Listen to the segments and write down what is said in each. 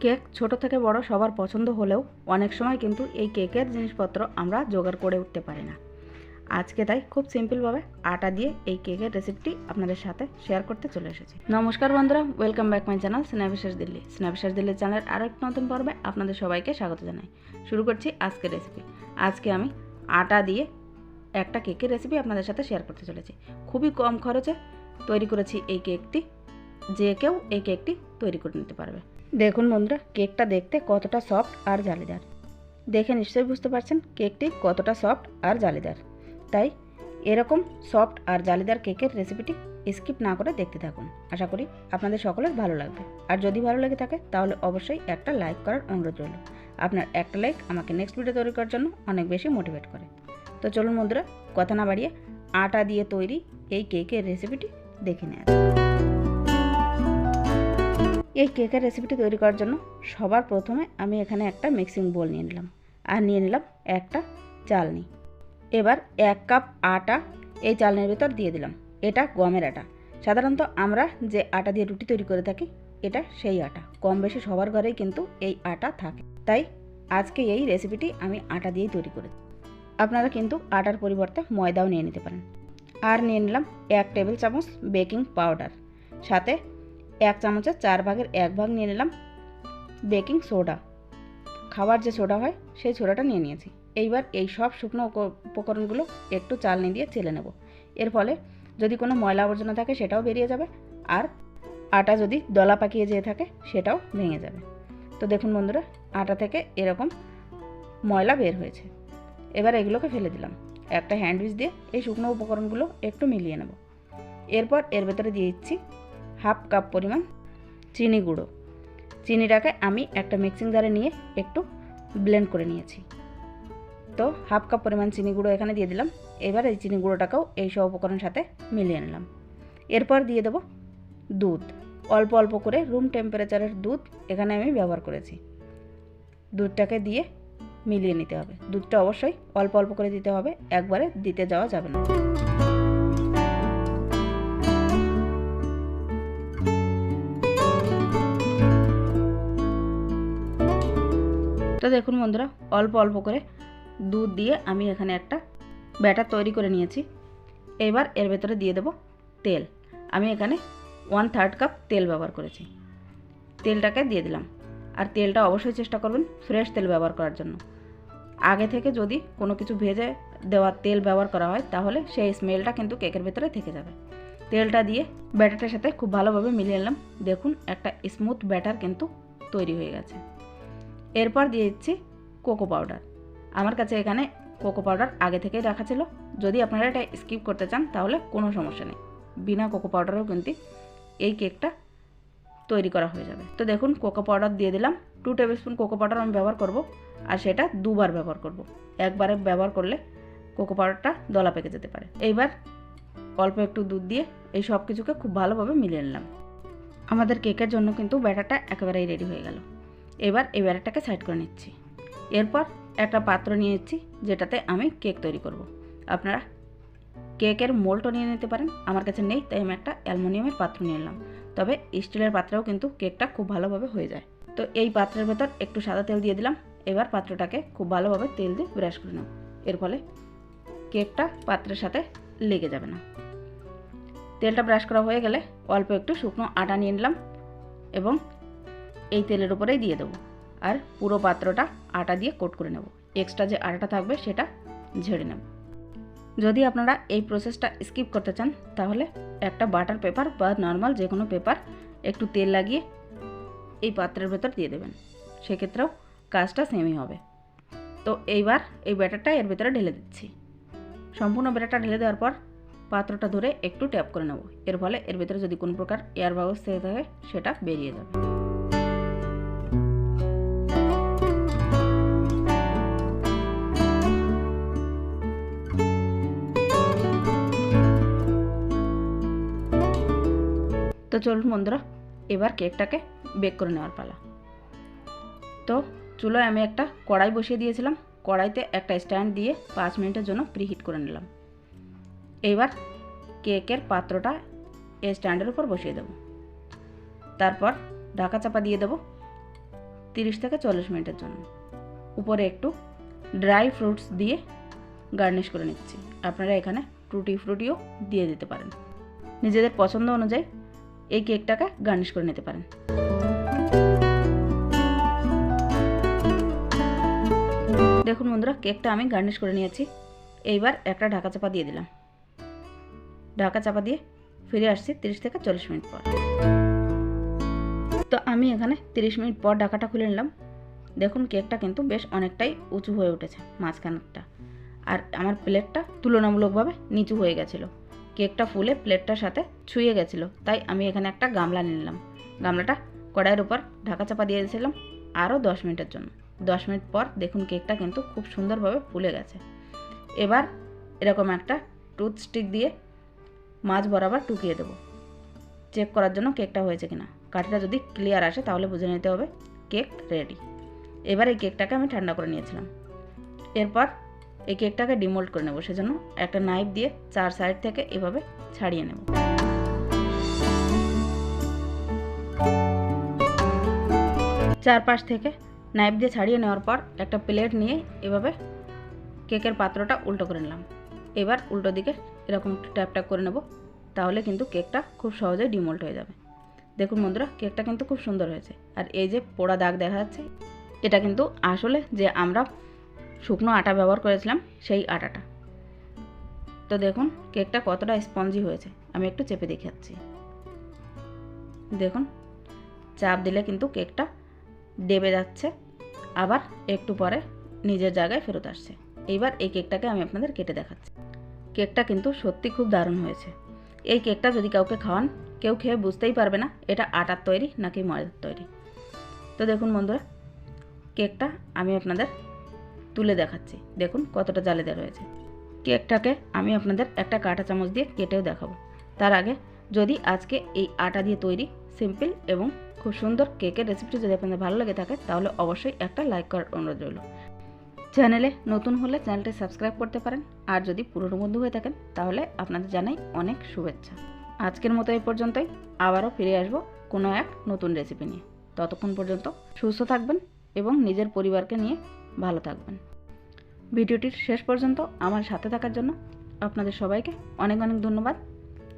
Cake ছোট থেকে বড় সবার পছন্দ হলেও অনেক সময় কিন্তু এই কেকের জিনিসপত্র আমরা জোগাড় করে উঠতে পারি না। আজকে তাই খুব সিম্পলভাবে আটা দিয়ে এই কেকের রেসিপিটি আপনাদের সাথে শেয়ার করতে চলে এসেছি। নমস্কার বন্ধুরা ওয়েলকাম ব্যাক মাই চ্যানেল স্ন্যাবিশ্বাস দিল্লি স্ন্যাবিশ্বাস দিল্লি চ্যানেলের আরও একটি নতুন পর্বে আপনাদের সবাইকে স্বাগত জানাই। শুরু করছি আজকের রেসিপি আজকে আমি আটা দিয়ে একটা কেকের রেসিপি আপনাদের সাথে শেয়ার করতে চলেছি। খুবই কম খরচে তৈরি করেছি এই কেকটি। যে কেউ এই কেকটি তৈরি করে নিতে পারবে। দেখুন বন্ধুরা, কেকটা দেখতে কতটা সফট আর জালিদার। দেখে নিশ্চয়ই বুঝতে পারছেন কেকটি কতটা সফট আর জালিদার। তাই এরকম সফট আর জালিদার কেকের রেসিপিটি স্কিপ না করে দেখতে থাকুন। আশা করি আপনাদের সকলের ভালো লাগবে। আর যদি ভালো লেগে থাকে, তাহলে অবশ্যই একটা লাইক করার অনুরোধ রইল। আপনার একটা লাইক আমাকে নেক্সট ভিডিও তৈরি করার জন্য অনেক বেশি মোটিভেট করে। তো চলুন বন্ধুরা, কথা না বাড়িয়ে আটা দিয়ে তৈরি এই কেকের রেসিপিটি দেখে নেওয়া। এই কেকের রেসিপিটি তৈরি করার জন্য সবার প্রথমে আমি এখানে একটা মিক্সিং বোল নিয়ে নিলাম। আর নিয়ে নিলাম একটা চালনি। এবার এক কাপ আটা এই চালনির ভেতর দিয়ে দিলাম। এটা গমের আটা। সাধারণত আমরা যে আটা দিয়ে রুটি তৈরি করে থাকি, এটা সেই আটা। কম বেশি সবার ঘরেই কিন্তু এই আটা থাকে। তাই আজকে এই রেসিপিটি আমি আটা দিয়েই তৈরি করেছি। আপনারা কিন্তু আটার পরিবর্তে ময়দাও নিয়ে নিতে পারেন। আর নিয়ে নিলাম এক টেবিল চামচ বেকিং পাউডার সাথে এক চামচের চার ভাগের এক ভাগ নিয়ে নিলাম বেকিং সোডা। খাবার যে সোডা হয়, সেই সোডাটা নিয়ে নিয়েছি। এইবার এই সব শুকনো উপ- উপকরণগুলো একটু চালনি দিয়ে চেলে নেব। এর ফলে যদি কোনো ময়লা আবর্জনা থাকে, সেটাও বেরিয়ে যাবে। আর আটা যদি দলা পাকিয়ে যেয়ে থাকে, সেটাও ভেঙে যাবে। তো দেখুন বন্ধুরা, আটা থেকে এরকম ময়লা বের হয়েছে। এবার এগুলোকে ফেলে দিলাম। একটা হ্যান্ডউইচ দিয়ে এই শুকনো উপকরণগুলো একটু মিলিয়ে নেব। এরপর এর ভেতরে দিয়ে দিচ্ছি হাফ কাপ পরিমাণ চিনি গুঁড়ো। চিনিটাকে আমি একটা মিক্সিং জারে নিয়ে একটু ব্লেন্ড করে নিয়েছি। তো হাফ কাপ পরিমাণ চিনি গুঁড়ো এখানে দিয়ে দিলাম। এবার এই চিনি গুঁড়োটাকেও এই সব উপকরণের সাথে মিলিয়ে নিলাম। এরপর দিয়ে দেবো দুধ। অল্প অল্প করে রুম টেম্পারেচারের দুধ এখানে আমি ব্যবহার করেছি। দুধটাকে দিয়ে মিলিয়ে নিতে হবে। দুধটা অবশ্যই অল্প অল্প করে দিতে হবে, একবারে দিতে যাওয়া যাবে না। তো দেখুন বন্ধুরা, অল্প অল্প করে দুধ দিয়ে আমি এখানে একটা ব্যাটার তৈরি করে নিয়েছি। এবার এর ভেতরে দিয়ে দেব তেল। আমি এখানে ওয়ান থার্ড কাপ তেল ব্যবহার করেছি। তেলটাকে দিয়ে দিলাম। আর তেলটা অবশ্যই চেষ্টা করবেন ফ্রেশ তেল ব্যবহার করার জন্য। আগে থেকে যদি কোনো কিছু ভেজে দেওয়া তেল ব্যবহার করা হয়, তাহলে সেই স্মেলটা কিন্তু কেকের ভেতরে থেকে যাবে। তেলটা দিয়ে ব্যাটারটার সাথে খুব ভালোভাবে মিলিয়ে নিলাম। দেখুন, একটা স্মুথ ব্যাটার কিন্তু তৈরি হয়ে গেছে। এরপর দিয়ে দিচ্ছি কোকো পাউডার। আমার কাছে এখানে কোকো পাউডার আগে থেকেই রাখা ছিল। যদি আপনারা এটা স্কিপ করতে চান, তাহলে কোনো সমস্যা নেই। বিনা কোকো পাউডারেও কিন্তু এই কেকটা তৈরি করা হয়ে যাবে। তো দেখুন, কোকো পাউডার দিয়ে দিলাম। Two table spoon cocoa powder আমি ব্যবহার করব আর সেটা দুবার ব্যবহার করব। একবারে ব্যবহার করলে কোকো পাউডারটা দলা পেকে যেতে পারে। এইবার অল্প একটু দুধ দিয়ে এই সব কিছুকে খুব ভালোভাবে মিলিয়ে নিলাম। আমাদের কেকের জন্য কিন্তু ব্যাটারটা একেবারেই রেডি হয়ে গেল। এবার এই ব্যাটারটাকে সাইড করে নিচ্ছি। এরপর একটা পাত্র নিয়ে নিচ্ছি যেটাতে আমি কেক তৈরি করব। আপনারা কেকের মোল্টও নিয়ে নিতে পারেন, আমার কাছে নেই, তাই আমি একটা অ্যালুমিনিয়ামের পাত্র নিয়ে নিলাম তবে স্টিলের পাত্রেও কিন্তু কেকটা খুব ভালোভাবে হয়ে যায়। তো এই পাত্রের ভেতর একটু সাদা তেল দিয়ে দিলাম, এবার পাত্রটাকে খুব ভালোভাবে তেল দিয়ে ব্রাশ করে নেব। এর ফলে কেকটা পাত্রের সাথে লেগে যাবে না। তেলটা ব্রাশ করা হয়ে গেলে অল্প একটু শুকনো আটা নিয়ে নিলাম এবং এই তেলের উপরেই দিয়ে দেবো। আর পুরো পাত্রটা আটা দিয়ে কোট করে নেব। এক্সট্রা যে আটাটা থাকবে সেটা ঝেড়ে নেব। যদি আপনারা এই প্রসেসটা স্কিপ করতে চান, তাহলে একটা বাটার পেপার বা নর্মাল যে কোনো পেপার একটু তেল লাগিয়ে এই পাত্রের ভেতর দিয়ে দেবেন। সেক্ষেত্রেও কাজটা সেমই হবে। তো এইবার এই ব্যাটারটা এর ভেতরে ঢেলে দিচ্ছি। সম্পূর্ণ ব্যাটারটা ঢেলে দেওয়ার পর পাত্রটা ধরে একটু ট্যাপ করে নেব। এর ফলে এর ভেতরে যদি কোনো প্রকার এয়ার বাবলস থেকে থাকে, সেটা বেরিয়ে যাবে। তো চলুন বন্ধুরা, এবার কেকটাকে বেক করে নেওয়ার পালা। তো চুলোয় আমি একটা কড়াই বসিয়ে দিয়েছিলাম, কড়াইতে একটা স্ট্যান্ড দিয়ে পাঁচ মিনিটের জন্য প্রিহিট করে নিলাম। এবার কেকের পাত্রটা এই স্ট্যান্ডের উপর বসিয়ে দেব। তারপর ঢাকা চাপা দিয়ে দেব তিরিশ থেকে চল্লিশ মিনিটের জন্য। উপরে একটু ড্রাই ফ্রুটস দিয়ে গার্নিশ করে নিচ্ছি। আপনারা এখানে টুটি ফ্রুটিও দিয়ে দিতে পারেন। নিজেদের পছন্দ অনুযায়ী এই কেকটাকে গার্নিশ করে নিতে পারেন। দেখুন বন্ধুরা, কেকটা আমি গার্নিশ করে নিয়েছি। এইবার একটা ঢাকা চাপা দিয়ে দিলাম। ঢাকা চাপা দিয়ে ফিরে আসছি তিরিশ থেকে চল্লিশ মিনিট পর। তো আমি এখানে তিরিশ মিনিট পর ঢাকাটা খুলে নিলাম। দেখুন, কেকটা কিন্তু বেশ অনেকটাই উঁচু হয়ে উঠেছে মাঝখানেরটা আর আমার প্লেটটা তুলনামূলকভাবে নিচু হয়ে গেছিল। কেকটা ফুলে প্লেটটার সাথে ছুঁয়ে গেছিল। তাই আমি এখানে একটা গামলা নিলাম। গামলাটা কড়াইয়ের উপর ঢাকা চাপা দিয়ে দিয়েছিলাম আরও দশ মিনিটের জন্য। দশ মিনিট পর দেখুন কেকটা কিন্তু খুব সুন্দরভাবে ফুলে গেছে। এবার এরকম একটা টুথ স্টিক দিয়ে মাছ বরাবর টুকিয়ে দেবো। চেক করার জন্য কেকটা হয়েছে কিনা। কাঠিটা যদি ক্লিয়ার আসে তাহলে বুঝে নিতে হবে কেক রেডি। এবার এই কেকটাকে আমি ঠান্ডা করে নিয়েছিলাম। এরপর এই কেকটাকে ডিমোল্ড করে নেব, সেজন্য একটা নাইফ দিয়ে চার সাইড থেকে এভাবে ছাড়িয়ে নেব। চারপাশ থেকে নাইফ দিয়ে ছাড়িয়ে নেওয়ার পর একটা প্লেট নিয়ে এভাবে কেকের পাত্রটা উল্টো করে নিলাম। এবার উল্টো দিকে এরকম ট্যাপ ট্যাপ করে নেব, তাহলে কিন্তু কেকটা খুব সহজেই ডিমোল্ট হয়ে যাবে। দেখুন বন্ধুরা, কেকটা কিন্তু খুব সুন্দর হয়েছে। আর এই যে পোড়া দাগ দেখা যাচ্ছে, এটা কিন্তু আসলে যে আমরা শুকনো আটা ব্যবহার করেছিলাম, সেই আটাটা। তো দেখুন, কেকটা কতটা স্পঞ্জি হয়েছে। আমি একটু চেপে দেখাচ্ছি। দেখুন, চাপ দিলে কিন্তু কেকটা ডেবে যাচ্ছে, আবার একটু পরে নিজের জায়গায় ফেরত আসছে। এইবার এই কেকটাকে আমি আপনাদের কেটে দেখাচ্ছি। কেকটা কিন্তু সত্যি খুব দারুণ হয়েছে। এই কেকটা যদি কাউকে খাওয়ান, কেউ খেয়ে বুঝতেই পারবে না এটা আটার তৈরি নাকি ময়দার তৈরি। তো দেখুন বন্ধুরা, কেকটা আমি আপনাদের তুলে দেখাচ্ছি। দেখুন কতটা জালেদার রয়েছে। কেকটাকে আমি আপনাদের একটা কাঁটা চামচ দিয়ে কেটেও দেখাবো। তার আগে যদি আজকে এই আটা দিয়ে তৈরি সিম্পল এবং খুব সুন্দর কেকের রেসিপিটি যদি আপনাদের ভালো লেগে থাকে, তাহলে অবশ্যই একটা লাইক করার অনুরোধ রইল। চ্যানেলে নতুন হলে চ্যানেলটি সাবস্ক্রাইব করতে পারেন। আর যদি পুরনো বন্ধু হয়ে থাকেন, তাহলে আপনাদের জানাই অনেক শুভেচ্ছা। আজকের মতো এই পর্যন্তই। আবারও ফিরে আসব কোনো এক নতুন রেসিপি নিয়ে। ততক্ষণ পর্যন্ত সুস্থ থাকবেন এবং নিজের পরিবারকে নিয়ে ভালো থাকবেন। ভিডিওটির শেষ পর্যন্ত আমার সাথে থাকার জন্য আপনাদের সবাইকে অনেক অনেক ধন্যবাদ।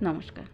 নমস্কার।